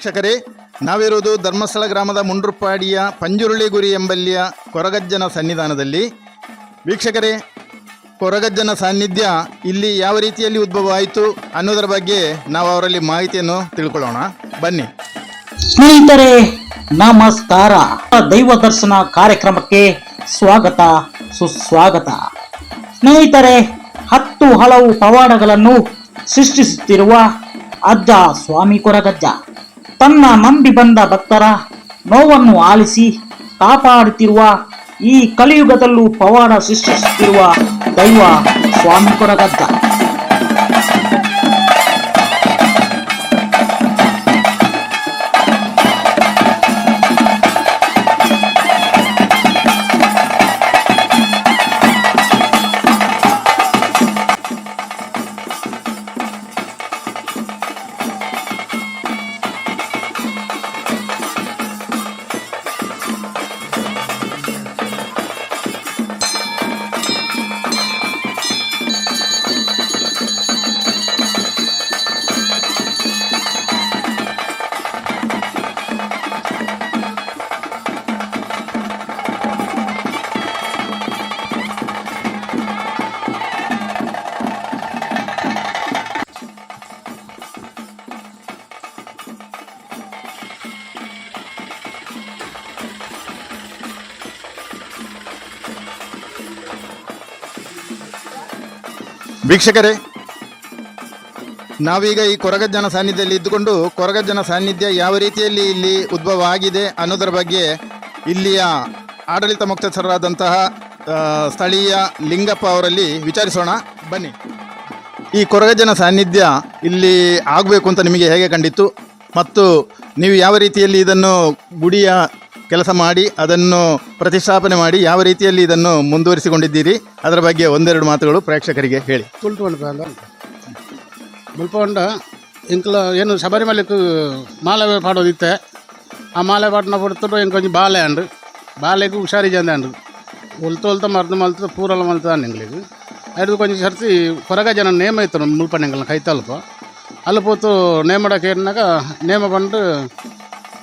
ವೀಕ್ಷಕರೇ ನಾವಿರುವುದು ಧರ್ಮಸ್ಥಳ ಗ್ರಾಮದ ಮುಂಡ್ರುಪಾಡಿಯ ಪಂಜುರುಳಿಗುರಿ ಎಂಬಲ್ಲಿಯ ಕೊರಗಜ್ಜನ ಸನ್ನಿಧಾನದಲ್ಲಿ. ವೀಕ್ಷಕರೇ, ಕೊರಗಜ್ಜನ ಸಾನ್ನಿಧ್ಯ ಇಲ್ಲಿ ಯಾವ ರೀತಿಯಲ್ಲಿ ಉದ್ಭವ ಆಯಿತು ಅನ್ನೋದರ ಬಗ್ಗೆ ನಾವು ಅವರಲ್ಲಿ ಮಾಹಿತಿಯನ್ನು ತಿಳ್ಕೊಳ್ಳೋಣ. ಬನ್ನಿ. ಸ್ನೇಹಿತರೆ, ನಮಸ್ಕಾರ. ದೈವ ದರ್ಶನ ಕಾರ್ಯಕ್ರಮಕ್ಕೆ ಸ್ವಾಗತ, ಸುಸ್ವಾಗತ. ಸ್ನೇಹಿತರೆ, ಹತ್ತು ಹಲವು ಪವಾಡಗಳನ್ನು ಸೃಷ್ಟಿಸುತ್ತಿರುವ ಅಜ್ಜ ಸ್ವಾಮಿ ಕೊರಗಜ್ಜ. ತನ್ನ ನಂಬಿ ಬಂದ ಭಕ್ತರ ನೋವನ್ನು ಆಲಿಸಿ ಕಾಪಾಡುತ್ತಿರುವ ಈ ಕಲಿಯುಗದಲ್ಲೂ ಪವಾಡ ಸೃಷ್ಟಿಸುತ್ತಿರುವ ದೈವ ಸ್ವಾಮಿ ಕೊರಗಜ್ಜ ವೀಕ್ಷಕರೇ, ನಾವೀಗ ಈ ಕೊರಗಜ್ಜನ ಸಾನ್ನಿಧ್ಯದಲ್ಲಿ ಇದ್ದುಕೊಂಡು ಕೊರಗಜ್ಜನ ಸಾನ್ನಿಧ್ಯ ಯಾವ ರೀತಿಯಲ್ಲಿ ಇಲ್ಲಿ ಉದ್ಭವ ಆಗಿದೆ ಅನ್ನೋದರ ಬಗ್ಗೆ ಇಲ್ಲಿಯ ಆಡಳಿತ ಮುಕ್ತಸ್ಥರಾದಂತಹ ಸ್ಥಳೀಯ ಲಿಂಗಪ್ಪ ಅವರಲ್ಲಿ ವಿಚಾರಿಸೋಣ. ಬನ್ನಿ. ಈ ಕೊರಗಜ್ಜನ ಸಾನ್ನಿಧ್ಯ ಇಲ್ಲಿ ಆಗಬೇಕು ಅಂತ ನಿಮಗೆ ಹೇಗೆ ಕಂಡಿತ್ತು? ಮತ್ತು ನೀವು ಯಾವ ರೀತಿಯಲ್ಲಿ ಇದನ್ನು ಗುಡಿಯ ಕೆಲಸ ಮಾಡಿ, ಅದನ್ನು ಪ್ರತಿಷ್ಠಾಪನೆ ಮಾಡಿ ಯಾವ ರೀತಿಯಲ್ಲಿ ಇದನ್ನು ಮುಂದುವರಿಸಿಕೊಂಡಿದ್ದೀರಿ? ಅದರ ಬಗ್ಗೆ ಒಂದೆರಡು ಮಾತುಗಳು ಪ್ರೇಕ್ಷಕರಿಗೆ ಹೇಳಿ. ತುಳ್ತು ಪಂಡ ಮುಲ್ಪ ಇಂಕ್ಲ, ಏನು ಶಬರಿಮಲೆ ಮಾಲೆ ಪಾಡೋದಿತ್ತೆ. ಆ ಮಾಲೆ ಪಾಟನ ಪಡ್ತು ಇಂಕ ಬಾಲೆ ಅಂಡ್ರಿ ಬಾಲೆಗೆ ಹುಷಾರಿ ಜಂದ ಅಂಡ್ರಿ ಒಲ್ತು ಒಲ್ತ ಮರ್ದು ಮಲ್ತು ಪೂರಲ ಮಲ್ತದ ನಿಂಗ್ಲಿಗೆ ಅದು ಕೊಂಚ ಸರ್ತಿ ಹೊರಗ ಜನ ನೇಮ ಇತ್ತು ಮುಲ್ಪ ನಿಂಗಲ್ನ ಕೈ ತಲುಪ. ಅಲ್ಲಿ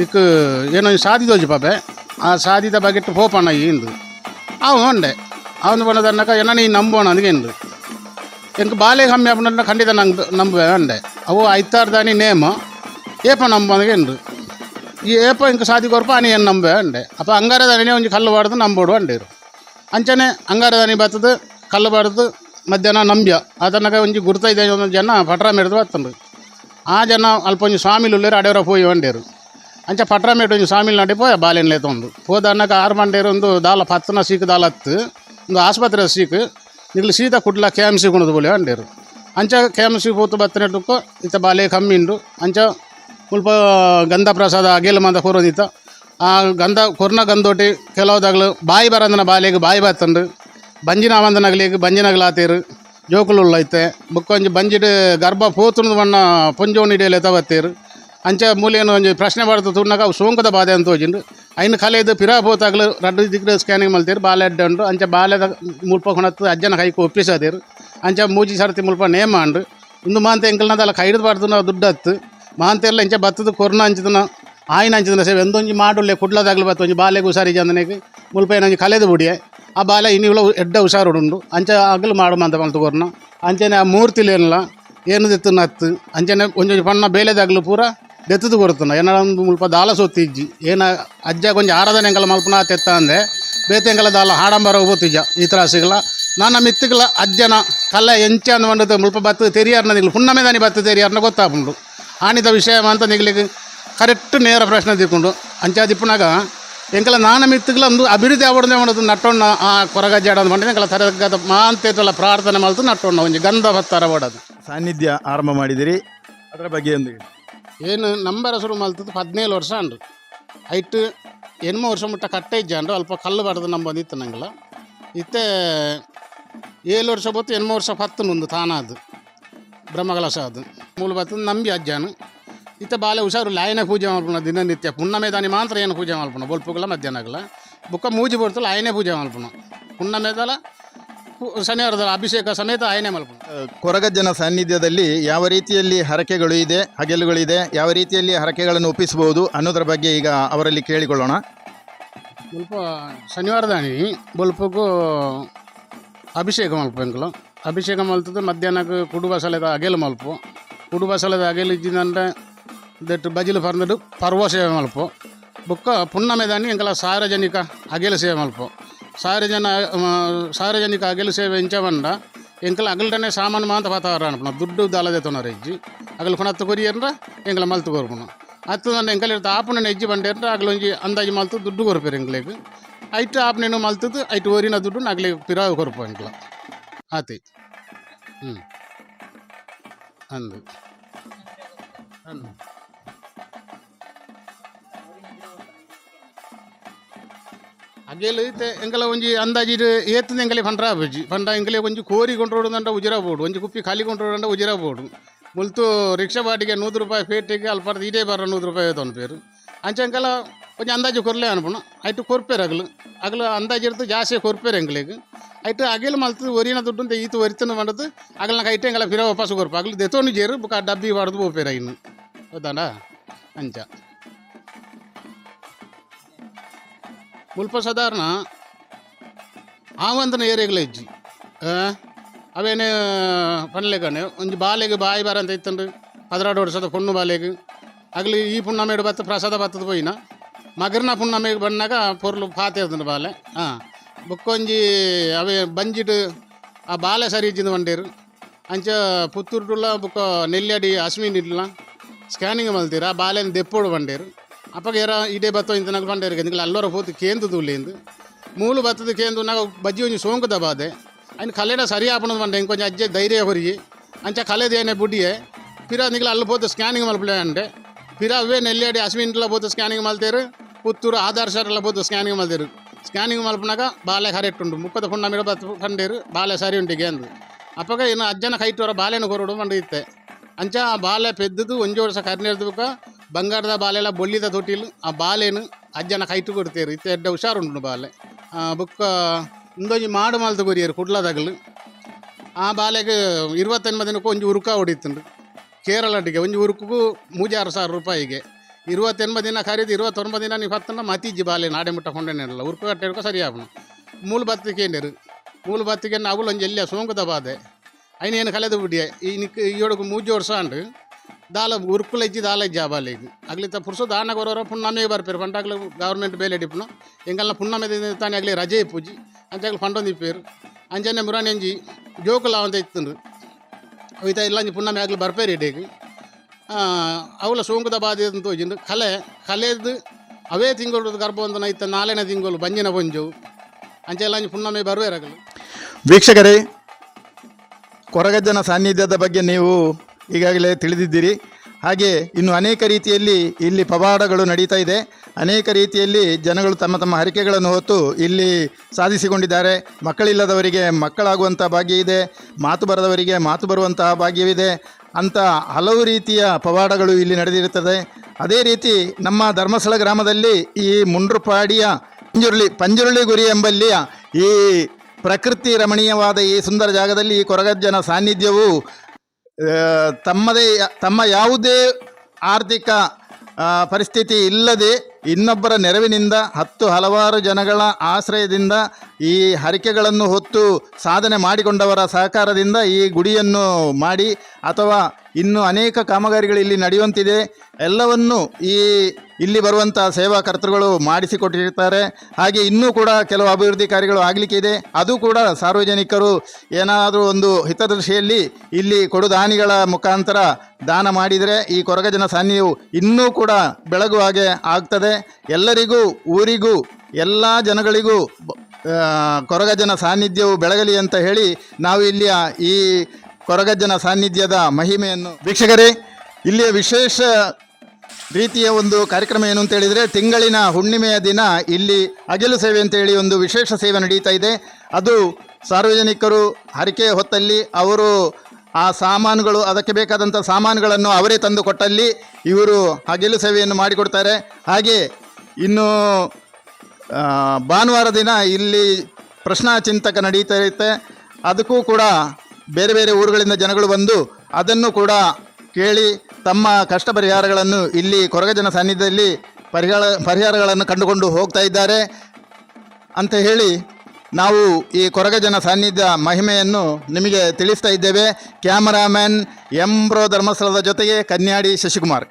మీకు ಏನೋ ಸಾಧಿದೋಜಿ ಪಾಪೆ. ಆ ಸಾದಿದ ಬಗೆಟ್ ಹೋಪಣ್ಣ ಇಂದು ಅವನು ಹೊಂಡೆ ಅವನು ಬಣ್ಣದನ್ನಕ ಏನ ನೀ ನಂಬೋಣ ಅಂದ್ಗೆಂದು ಎಂಕ್ ಬಾಲೆ ಕಮ್ಮಿ ಆಪಣ್ಣ ಖಂಡಿತ ನಂಗೆ ನಂಬುವೆ ಹೊಂಡೆ ಅವು ಐತಾರು ದಾನಿ ನೇಮ. ಏಪ ನಂಬು ಅಂದ್ಗೆಂದು ಈ ಏಪ ಇಂಕ ಸಾದಿ ಕೊರಪ ಅನಿ ಏನು ನಂಬುವೆ ಹೊಂಡೆ ಅಪ್ಪ ಅಂಗಾರದಾನೇ ಒಂದು ಕಲ್ಲು ಬಾಡ್ದು ನಂಬೋಡು ಅಂಡೇರು ಅಂಚನೆ ಅಂಗಾರದಾನಿ ಬರ್ತದೆ ಕಲ್ಲು ಬಾಡ್ದು, ಮಧ್ಯಾಹ್ನ ನಂಬ್ಯ. ಅದನ್ನಾಗ ಒಂಜಿ ಗುರ್ತ ಒಂದು ಜನ ಪಟ್ರ ಮೇಡ್ದು ಬರ್ತನ್ರಿ ಆ ಜನ ಅಲ್ಪ ಒಂಜಿ ಸ್ವಾಮಿಲು ಉಳ್ಳೇರು ಅಡೆಯವರ ಹೋಗಿ ಹೊಂಡೇರು ಅಂಚ ಪಟ್ರ ಮೇಟ್ ಸಾಮಿಲ್ ನಡೆ ಪೋಯ ಬಾಲೆನ್ ಲೇತೊಂದು ಹೋದ ಅನ್ನಕ ಆರು ಮಂಡೇರು ಒಂದು ದಾಲ ಪತ್ತನ ಸೀಕ್ ದಾಲ ಹತ್ತು, ಒಂದು ಆಸ್ಪತ್ರೆ ಸೀಕ್, ಇಲ್ಲಿ ಸೀದ ಕುಡ್ಲ ಕೆ ಎಂ ಸಿ ಕುಣದು ಬೋಲೆ ಅಂಡೇರು ಅಂಚ ಕೆ ಎಂ ಸಿ ಪೋತು ಇತ್ತ ಬಾಲೆ ಕಮ್ಮಿಂಡು. ಅಂಚ ಸ್ವಲ್ಪ ಗಂಧ ಪ್ರಸಾದ ಅಗೇಲ ಮಂದ ಕೊರೋದಿತ್ತ ಆ ಗಂಧ, ಕೊರ್ನ ಗಂಧೋಟಿ ಕೆಲವುದಾಗಲು ಬಾಯಿ ಬರಂದನ ಬಾಲೆಗೆ ಬಾಯಿ ಬತ್ತಂಡು. ಬಂಜಿನ ಅವಂದನಗಲಿಗೆ ಬಂಜಿನಗಲಾತೀರು ಜೋಕುಲು ಐತೆ ಬುಕ್ಕೊಂಜಿ ಬಂಜಿಡ್ ಗರ್ಭ ಪೋತುನದು ಬಣ್ಣ ಪುಂಜೋಣಿಡಿಯಲ್ಲಿ ಎತ್ತವತ್ತೇರು ಅಂಚ ಮೂಲೆಯನ್ನು ಒಂಜಿ ಪ್ರಶ್ನೆ ಬರ್ತದೆ ತುಣ್ಣಾಗ ಅವು ಸೋಂಕದ ಬಾಧೆ ಅಂತ ತೋಜಿಂಡು ಐನು ಕಲೆದು ಪಿರಾ ಪೋತಾಗ್ಲು ರಡ್ಡು ದಿಗ್ರು ಸ್ಕ್ಯಾನಿಂಗ್ ಮಲ್ತೀರು ಬಾಲೆ ಅಡ್ಡ ಉಂಡು ಅಂಚ ಬಾಲೆದ ಮುಲ್ಪ ಅಜ್ಜನ ಕೈಗೆ ಒಪ್ಪಿಸದೇರು. ಅಂಚ ಮೂಜಿ ಸರ್ತಿ ಮುಲ್ಪ ನೇಮ್ ಅಂಡು ಇಂದು ಮಾಂತ ಎಂಕಲ್ನದಲ್ಲ ಕೈಡ್ದು ಬಾರ್ದು ದುಡ್ಡತ್ತು ಮಾಂತೆಲ್ಲ ಇಂಚ ಬತ್ತದ ಕೊರ್ನ ಹಂಚಿದನ ಆಯ್ನ ಹಂಚಿದನ ಸೇವೆ. ಎಂದೊಂಜಿ ಮಾಡುಳ್ಳೆ ಕುಡ್ಲದಾಗ್ಲು ಬತ್ತು, ಒಂಜಿ ಬಾಲೆಗೆ ಹುಷಾರಿ ಜಂದನೆಗೆ ಮುಲ್ಪ ಏನೊಂಜಿ ಕಲೆದು ಬುಡಿಯೆ. ಆ ಬಾಲೆ ಇನ್ನಿವುಳ ಎಡ್ಡ ಹುಷಾರುಡುಂಡು ಅಂಚ ಅಗಲು ಮಾಡು ಮಂತ ಮಲ್ತು ಕೊರ್ನ. ಅಂಚನೆ ಆ ಮೂರ್ತಿಲೇನಲ್ಲ ಏನು ದೆತ್ತು ನತ್ತು. ಅಂಚನೆ ಒಂಜೊಂಜಿ ಪಣ್ಣ ಬೇಲೆದಾಗ್ಲು ಪೂರ ದೆತ್ತದು ಕೊಡ್ತಾನೆ ಒಂದು ಮುಲ್ಪ ದಾಲ ಸೊತ್ತಿಜ್ಜಿ ಏನ ಅಜ್ಜ ಕೊಂಚ ಆರಾಧನೆ ಹೆಂಗಲ್ಲ ಮಲ್ಪನ ತೆತ್ತ ಅಂದೆ ಬೇತೆಂಗಲ ದಾಲ ಹಾಡಂಬರ ಹೋಗ್ಬೋತಿಜ್ಜ ಈ ತ್ರಾಸಿಗಲ ನನ್ನ ಮಿತ್ತಗಳ ಅಜ್ಜನ ಕಲ್ಲ ಎಂಚ ಅಂದ್ ಬಂಡದು ಮುಲ್ಪ ಬತ್ತು ತೆರಿಯಾರ್ನ ನಿಗ್ಲು. ಪುಣ್ಣಮೆ ದಾನಿ ಬತ್ತು ತೆರಿಯಾರ್ನ ಗೊತ್ತಾಪುಂಡು. ಆಣಿದ ವಿಷಯ ಅಂತ ನಿಗ್ಲಿಗೆ ಕರೆಕ್ಟ್ ನೇರ ಪ್ರಶ್ನೆ ತಿಕ್ಕೊಂಡು ಅಂಚ ದಿಪ್ಪನಾಗ ಎಂಕಲ ನಾನ ಮಿತ್ತಿಗಲ ಒಂದು ಅಭಿವೃದ್ಧಿ ಆವಡನೆ ಮಾಡೋದು ನಟ್ಟೊಣ್ಣ, ಆ ಕೊರಗಜ್ಜಾಡ ಅಂತ ಬಂದ್ರೆ ಎಂಕಲ ತರಗದ ಮಾಂತೇತಲ್ಲ ಪ್ರಾರ್ಥನೆ ಮಾಡ್ತು ನಟ್ಟೊಣ್ಣ. ಒಂದು ಗಂಧ ಬತ್ತಾರ ಓಡೋದು ಸಾನ್ನಿಧ್ಯ ಆರಂಭ ಮಾಡಿದಿರಿ. ಅದರ ಬಗ್ಗೆ ಒಂದು. ಏನು ನಂಬರ ಹೆಸರು ಮಲ್ತದ್ದು ಹದಿನೇಳು ವರ್ಷ ಅನ್ರಿ ಐಟ್ ಎನ್ಮ ವರ್ಷ ಮುಟ್ಟ ಕಟ್ಟೆ ಇಜ್ಜ ಅಲ್ಪ ಕಲ್ಲು ಬಡ್ದು ಬಂದಿತ್ತು ನಂಗಲ ಇತ್ತೆ ಏಳು ವರ್ಷ ಬತ್ತು, ಎನ್ಮ ವರ್ಷ ಹತ್ತು ನೊಂದು ತಾನಾದು ಬ್ರಹ್ಮಕಲಶ ಅದು. ಮೂಲ ಬತ್ತು ನಂಬಿ ಅಜ್ಜಾನು ಇತ್ತೆ ಬಾಲೆ ಹುಷಾರು ಲಾಯನ ಪೂಜೆ ಮಾಡ್ಬೋಣ ದಿನನಿತ್ಯ ಪುಣ್ಣಮೆ ದಾನಿ ಮಾತ್ರ ಏನು ಪೂಜೆ ಮಾಡ್ಬೋಣ ಬೊಲ್ಪುಗಳ ಮಧ್ಯಾಹ್ನಗಳ ಬುಕ್ಕ ಮೂಜಿ ಬರ್ತಲ್ಲ, ಆಯನೇ ಪೂಜೆ ಮಾಡ್ಬೋಣ ಪುಣ್ಣಮೆದಲ ಪು- ಶನಿವಾರದ ಅಭಿಷೇಕ ಸಮೇತ ಆಯನೆ ಮಲ್ಪ ಕೊರಗಜ್ಜನ ಸಾನ್ನಿಧ್ಯದಲ್ಲಿ ಯಾವ ರೀತಿಯಲ್ಲಿ ಹರಕೆಗಳು ಇದೆ ಹಗೆಲುಗಳಿದೆ ಯಾವ ರೀತಿಯಲ್ಲಿ ಹರಕೆಗಳನ್ನು ಒಪ್ಪಿಸಬಹುದು ಅನ್ನೋದ್ರ ಬಗ್ಗೆ ಈಗ ಅವರಲ್ಲಿ ಕೇಳಿಕೊಳ್ಳೋಣ. ಸ್ವಲ್ಪ ಶನಿವಾರದ ಅಣಿ ಬೊಲ್ಪಗೂ ಅಭಿಷೇಕ ಮಲ್ಪ ಎಂಕಲು ಅಭಿಷೇಕ ಮಲ್ತದ್ದು ಮಧ್ಯಾಹ್ನಕ್ಕೆ ಕುಡುಬ ಸಲದ ಅಗೆಲು ಮಲ್ಪು. ಕುಡುಬ ಸಲದ ಅಗೆಲು ಇದ್ದಿದಂದ್ರೆ ದಟ್ಟು ಬಜಿಲು ಪರ್ನಡು ಪರ್ವ ಸೇವೆ ಮಲ್ಪು. ಬುಕ್ಕ ಪುಣ್ಣಮೆದಾನಿ ಎಂಕಲ ಸಾರ್ವಜನಿಕ ಅಗೆಲು ಸೇವೆ ಮಲ್ಪು. ಸಾರ್ವಜನ ಸಾರ್ವಜನಿಕ ಅಗಲು ಸೇವೆ ಇಂಚ ಬಂಡ ಎಂಕಲ ಅಗಲ್ಟನೆ ಸಾಮಾನು ಮಾಂತ ಪಾತಾರ ಅನ್ಪಣ. ದುಡ್ಡು ದಾಲದೆ ತೊನರ ಇಜ್ಜಿ. ಅಗಲ್ ಪುನತ್ತು ಕೊರಿ ಅಂದ್ರೆ ಎಂಕಲ ಮಲ್ತು ಕೊರ್ಕೊಂಡು ಹತ್ತು ನನ್ನ ಎಂಕಲ್ ಇರ್ತ ಆಪುನ ಹೆಜ್ಜಿ ಬಂಡೆ ಅಂದ್ರೆ ಅಗಲೊಂಜಿ ಅಂದಾಜು ಮಲ್ತು ದುಡ್ಡು ಕೊರ್ಪೇರು ಎಂಕ್ಲೆಗ್. ಐಟು ಆಪನೇನು ಮಲ್ತದ್ದು ಐಟು ಓರಿನ ದುಡ್ಡು ನಗ್ಲಿ ಪಿರಾವು ಕೊರ್ಪು ಎಂಕ್ಲ. ಆತಿ. ಹ್ಞೂ ಅಂದು. ಅಂದು. ಅಗೆಲು ಇತ್ತೆ ಎಂಕಲ ಒಂಜಿ ಅಂದಾಜಿಡು ಏತದ ಎಂಕಲೆ ಪಂಡ್ರ ಬಜ್ಜಿ ಪಂಡ ಎಂಕಲೆ ಒಂಜಿ ಕೋರಿ ಕೊಂಡ್ರೋಡುದಂಡ ಉಜಿರ ಬೋಡು ಒಂಜಿ ಕುಪ್ಪಿ ಖಾಲಿ ಕೊಂಡ್ರೋಡಂಡ ಉಜಿರ ಬೋಡು ಮುಲ್ತು ರಿಕ್ಷಾ ಬಾಡಿಗೆ ನೂರು ರೂಪಾಯಿ ಪೇಟೆಗೆ ಅಲ್ಪರ್ದು ಇದೇ ಬರ ನೂರು ರೂಪಾಯಿ ತೊಂದು ಪೇರು ಅಂಚ ಎಂಕಲ ಒಂಜಿ ಅಂದಾಜು ಕೊರ್ಲೆ ಅನ್ಪುಣ ಐಟು ಕೊರ್ಪೇರು ಅಗಲು ಅಗಲು ಅಂದಾಜು ಇರ್ತು ಜಾಸ್ತಿ ಕೊರ್ಪೇರು ಎಂಕ್ಲೆಗ್ ಐಟು ಅಗೆಲು ಮಲ್ತು ಒರಿನ ದುಡ್ಡು ಅಂತ ಈತು ಒರಿತನ ಮಾಡದು ಅಗಲ್ನ ಐಟು ಎಂಕಲ ಫಿರ ವಾಪಸ್ ಕೊರ್ಪ ಅಗಲು ದೆತೋನು ಜೇರು ಬುಕ್ಕ ಡಬ್ಬಿ ಬಾಡ್ದು ಹೋಗ್ಪೇರ ಇನ್ನು ಹೌದಾಣ ಅಂಚ ಮುಲ್ಪ ಸಾಧಾರಣ ಆವಂದನ ಏರಿಯಾಗಳ ಇಜ್ಜಿ ಅವೇನು ಪನ್ಲೆಗಣೆ ಒಂಜಿ ಬಾಲೆಗೆ ಬಾಯಿ ಬಾರ ಅಂತ ಹದಿನಾಡು ವರ್ಷದ ಪುಣ್ಣು ಬಾಲೆಗೆ. ಆಗಲಿ ಈ ಪುಣ್ಣಮೇಡು ಬತ್ತ ಪ್ರಸಾದ ಬತ್ತದ ಪೋಯಿನ ಮಗರ್ನ ಪುಣ್ಣಮೇಗೆ ಬಂದಾಗ ಪೊರ್ಲು ಪಾತೆ ಬಾಲೆ. ಹಾಂ ಬುಕ್ಕೊಂಜಿ ಅವೇ ಬಂಜಿಟ್ಟು ಆ ಬಾಲೆ ಸರಿ ಇಜ್ಜಿಂದ ಬಂಡೇರು ಅಂಚ ಪುತ್ತೂರುಡುಲ್ಲ ಬುಕ್ಕ ನೆಲ್ಲಾಡಿ ಅಶ್ವಿನ್ ಇಡ್ಲ ಸ್ಕ್ಯಾನಿಂಗ್ ಮಲ್ತೀರ ಆ ಬಾಲೆನ ದೆಪ್ಪೋಡು ಬಂಡೇರು ಅಪ್ಪಗ ಏರ ಇಡೇ ಬತ್ತೋ ಇಂತ ನಗಲು ಬಂಡೇರು ನಿಂಗೆ ಅಲ್ಲೋರ ಹೋತು ಕೇಂದು ತುಳ್ಳಿಂದು ಮೂಲು ಬತ್ತದ ಕೇಂದು ನಾವು ಬಜ್ಜಿ ಒಂಜಿ ಸೋಂಕು ದಬಾದೆ ಅಯ್ನ ಕಲೆಡ ಸರಿ ಆಪಣದ ಬಂಡೆ ಇಂಕೊಂಚ ಅಜ್ಜೆ ಧೈರ್ಯ ಹೊರಿಗೆ ಅಂಚ ಕಲೆದೇನೆ ಬುಡ್ಡಿಯೇ ಪಿರ ನಿಗ್ಲ ಅಲ್ಲಿ పోతే ಸ್ಕ್ಯಾನಿಂಗ್ ಮಲ್ಪಲೆ అంటే ಪಿರ ಅವೇ ನೆಲ್ಲಾಡಿ ಅಶ್ವಿನ್ಲ పోతే ಸ್ಕ್ಯಾನಿಂಗ್ ಮಲ್ತೇರು ಪುತ್ತೂರು ಆಧಾರ್ ಶಾರ್ಲ పోతే ಸ್ಕ್ಯಾನಿಂಗ್ ಮಲ್ತೇರು ಸ್ಕ್ಯಾನಿಂಗ್ ಮಲ್ಪನಾಗ ಬಾಲೆ ಕರೆಕ್ಟ್ ಉಂಟು ಮುಕ್ಕದ ಪುಣ್ಣ ಮಿಡ ಬತ್ತು ಕಂಡೇರು ಬಾಲೆ ಸರಿ ಉಂಟಿಗೆ ಅಂದು ಅಪ್ಪಗ ಇನ್ನು ಅಜ್ಜನ ಕೈಟೋರ ಬಾಲೆನ ಕೊರಡು ಮಂಡ ಇತ್ತೆ ಅಂಚ ಆ ಬಾಲೆ ಪೆದ್ದದು ಒಂಜಿ ವರ್ಷ ಕರ್ನೆರ್ದುಕ ಬಂಗಾರದ ಬಾಲೆಲ್ಲ ಬೊಲ್ಲಿದ ತೊಟ್ಟಿಲು. ಆ ಬಾಲೇನು ಅಜ್ಜನ ಕೈತು ಕೊಡ್ತೇರು ಇತ್ತೆ ಎಡ್ಡ ಹುಷಾರುಂಡು ಬಾಲೆ. ಬುಕ್ಕ, ಇಂದೊಂಜಿ ಮಾಡು ಮಾಲ್ದು ಕೊರಿಯರು ಕುಡ್ಲದಗಲು. ಆ ಬಾಲೆಗೆ ಇರುವತ್ತೆನ್ ದಿನಕ್ಕೂ ಒಂಜಿ ಉರುಕ ಹೊಡಿತುಂಡು. ಕೇರಳಟಿಗೆ ಒಂಜಿ ಉರುಕುಗೂ ಮೂಜಾರು ಸಾವಿರ ರೂಪಾಯಿಗೆ. ಇರುವತ್ತೆಂಬ ದಿನ ಖರೀದಿ ಇರುವತ್ತೊಂಬ ದಿನ ನೀವು ಹತ್ತನ ಮತಿಜ್ಜಿ ಬಾಲೆ ನಾಡೆ ಮುಟ್ಟ ಕೊಂಡೇನಿರಲ್ಲ. ಉರುಕು ಕಟ್ಟೆಡ್ಕೊ ಸರಿಯಾಗಣ ಮೂಲ ಬತ್ತಿಕೇಂಡರು ಮೂಲ ಬತ್ತಿಗೆನ ಅವಳು ಒಂಜಿ ಎಲ್ಲಿಯ ಸೋಂಕುದ ಬಾಧೆ ಏನು ಕಲೆದು ಬಿಡಿಯೇ? ಈ ನಿಕ್, ಈ ಮೂಜು ವರ್ಷ ಅಂಡು ದಾಲ ಉರುಕುಲ ಇಜ್ಜಿ ದಾಲ ಇಜ್ಜಿ ಆ ಬಾಲೆಗ್ ಅಗ್ಲಿತ ಪುರ್ಸು ದಾನ ಕೊರೋರ ಪುಣ್ಣಮೇ ಬರ್ಪೇರು ಪಂಡಾಗ್ಲು ಗೌರ್ಮೆಂಟ್ ಬೇಲೆ ಡಿಪ್ನ ಎಂಗಲ್ನ ಪುಣ್ಣಮೆ ತಾನೇ ಆಗಲಿ ರಜೆ ಪೂಜಿ. ಅಂಚಾಗ್ಲು ಪಂಡೊಂದು ಇಪ್ಪೇರು. ಅಂಜನೆ ಮುರಾನಿ ಅಂಜಿ ಜೋಕುಲ ಅವಂತ ಇತ್ತಂಡು ಅವಿತ ಇಲ್ಲ ಅಂಜಿ ಪುಣ್ಣಮೆ ಆಗ್ಲಿ ಬರ್ಪೇರು ಇಡೇಗ್ ಅವಳ ಸೋಂಕುದ ಬಾಧೆ ಅಂತ ತೋಜಿಂಡು ಕಲೆ, ಕಲೆದು ಅವೇ ತಿಂಗಳು ಗರ್ಭವಂತನ ಇತ್ತ ನಾಳೆನ ತಿಂಗಳು ಬಂಜಿನ ಪೊಂಜು ಅಂಚೆಲ್ಲ ಅಂಜಿ ಪುಣ್ಣಮೆ ಬರುವೇರಾಗಲು ವೀಕ್ಷಕರೇ, ಕೊರಗಜ್ಜನ ಸಾನ್ನಿಧ್ಯದ ಬಗ್ಗೆ ನೀವು ಈಗಾಗಲೇ ತಿಳಿದಿದ್ದೀರಿ. ಹಾಗೆ ಇನ್ನು ಅನೇಕ ರೀತಿಯಲ್ಲಿ ಇಲ್ಲಿ ಪವಾಡಗಳು ನಡೀತಾ ಇದೆ. ಅನೇಕ ರೀತಿಯಲ್ಲಿ ಜನಗಳು ತಮ್ಮ ತಮ್ಮ ಹರಿಕೆಗಳನ್ನು ಹೊತ್ತು ಇಲ್ಲಿ ಸಾಧಿಸಿಕೊಂಡಿದ್ದಾರೆ. ಮಕ್ಕಳಿಲ್ಲದವರಿಗೆ ಮಕ್ಕಳಾಗುವಂಥ ಭಾಗ್ಯ ಇದೆ. ಮಾತು ಬರದವರಿಗೆ ಮಾತು ಬರುವಂತಹ ಭಾಗ್ಯವಿದೆ ಅಂತ ಹಲವು ರೀತಿಯ ಪವಾಡಗಳು ಇಲ್ಲಿ ನಡೆದಿರುತ್ತದೆ. ಅದೇ ರೀತಿ ನಮ್ಮ ಧರ್ಮಸ್ಥಳ ಗ್ರಾಮದಲ್ಲಿ ಈ ಮುಂಡ್ರಪಾಡಿಯ ಪಂಜುರುಳಿ ಪಂಜುರುಳಿ ಗುರಿ ಎಂಬಲ್ಲಿಯ ಈ ಪ್ರಕೃತಿ ರಮಣೀಯವಾದ ಈ ಸುಂದರ ಜಾಗದಲ್ಲಿ ಈ ಕೊರಗಜ್ಜನ ಸಾನ್ನಿಧ್ಯವು ತಮ್ಮದೇ ತಮ್ಮ ಯಾವುದೇ ಆರ್ಥಿಕ ಪರಿಸ್ಥಿತಿ ಇಲ್ಲದೆ ಇನ್ನೊಬ್ಬರ ನೆರವಿನಿಂದ ಹತ್ತು ಹಲವಾರು ಜನಗಳ ಆಶ್ರಯದಿಂದ ಈ ಹರಿಕೆಗಳನ್ನು ಹೊತ್ತು ಸಾಧನೆ ಮಾಡಿಕೊಂಡವರ ಸಹಕಾರದಿಂದ ಈ ಗುಡಿಯನ್ನು ಮಾಡಿ ಅಥವಾ ಇನ್ನು ಅನೇಕ ಕಾಮಗಾರಿಗಳು ಇಲ್ಲಿ ನಡೆಯುವಂತಿದೆ. ಎಲ್ಲವನ್ನು ಈ ಇಲ್ಲಿ ಬರುವಂಥ ಸೇವಾ ಕರ್ತೃಗಳು ಮಾಡಿಸಿಕೊಟ್ಟಿರ್ತಾರೆ. ಹಾಗೆ ಇನ್ನೂ ಕೂಡ ಕೆಲವು ಅಭಿವೃದ್ಧಿ ಕಾರ್ಯಗಳು ಆಗಲಿಕ್ಕೆ ಇದೆ ಅದು ಕೂಡ ಸಾರ್ವಜನಿಕರು ಏನಾದರೂ ಒಂದು ಹಿತದೃಷ್ಟಿಯಲ್ಲಿ ಇಲ್ಲಿ ಕೊಡುದಾನಿಗಳ ಮುಖಾಂತರ ದಾನ ಮಾಡಿದರೆ ಈ ಕೊರಗಜನ ಸಾನ್ನಿಯು ಇನ್ನೂ ಕೂಡ ಬೆಳಗುವ ಹಾಗೆ ಆಗ್ತದೆ. ಎಲ್ಲರಿಗೂ, ಊರಿಗೂ, ಎಲ್ಲ ಜನಗಳಿಗೂ ಕೊರಗಜ್ಜನ ಸಾನ್ನಿಧ್ಯವು ಬೆಳಗಲಿ ಅಂತ ಹೇಳಿ ನಾವು ಇಲ್ಲಿಯ ಈ ಕೊರಗಜ್ಜನ ಸಾನ್ನಿಧ್ಯದ ಮಹಿಮೆಯನ್ನು. ವೀಕ್ಷಕರೇ, ಇಲ್ಲಿಯ ವಿಶೇಷ ರೀತಿಯ ಒಂದು ಕಾರ್ಯಕ್ರಮ ಏನು ಅಂತ ಹೇಳಿದರೆ, ತಿಂಗಳಿನ ಹುಣ್ಣಿಮೆಯ ದಿನ ಇಲ್ಲಿ ಅಗಿಲು ಸೇವೆ ಅಂತೇಳಿ ಒಂದು ವಿಶೇಷ ಸೇವೆ ನಡೀತಾ ಇದೆ. ಅದು ಸಾರ್ವಜನಿಕರು ಹರಕೆ ಹೊತ್ತಲ್ಲಿ ಅವರು ಆ ಸಾಮಾನುಗಳು, ಅದಕ್ಕೆ ಬೇಕಾದಂಥ ಸಾಮಾನುಗಳನ್ನು ಅವರೇ ತಂದು ಕೊಟ್ಟಲ್ಲಿ ಇವರು ಹಗೆಲು ಸೇವೆಯನ್ನು ಮಾಡಿಕೊಡ್ತಾರೆ. ಹಾಗೆ ಇನ್ನು ಭಾನುವಾರ ದಿನ ಇಲ್ಲಿ ಪ್ರಶ್ನಾ ಚಿಂತಕ ನಡೀತಾ ಇರುತ್ತೆ. ಅದಕ್ಕೂ ಕೂಡ ಬೇರೆ ಬೇರೆ ಊರುಗಳಿಂದ ಜನಗಳು ಬಂದು ಅದನ್ನು ಕೂಡ ಕೇಳಿ ತಮ್ಮ ಕಷ್ಟ ಪರಿಹಾರಗಳನ್ನು ಇಲ್ಲಿ ಕೊರಗ ಜನ ಸಾನ್ನಿಧ್ಯದಲ್ಲಿ ಪರಿಹಾರ, ಪರಿಹಾರಗಳನ್ನು ಕಂಡುಕೊಂಡು ಹೋಗ್ತಾ ಇದ್ದಾರೆ. ಅಂತ ಹೇಳಿ ನಾವು ಈ ಕೊರಗ ಜನ ಸಾನ್ನಿಧ್ಯ ಮಹಿಮೆಯನ್ನು ನಿಮಗೆ ತಿಳಿಸ್ತಾ ಇದ್ದೇವೆ. ಕ್ಯಾಮರಾಮ್ಯಾನ್ ಎಂಬ್ರೋ ಧರ್ಮಸ್ಥಳದ ಜೊತೆಗೆ ಕನ್ಯಾಡಿ ಶಶಿಕುಮಾರ್.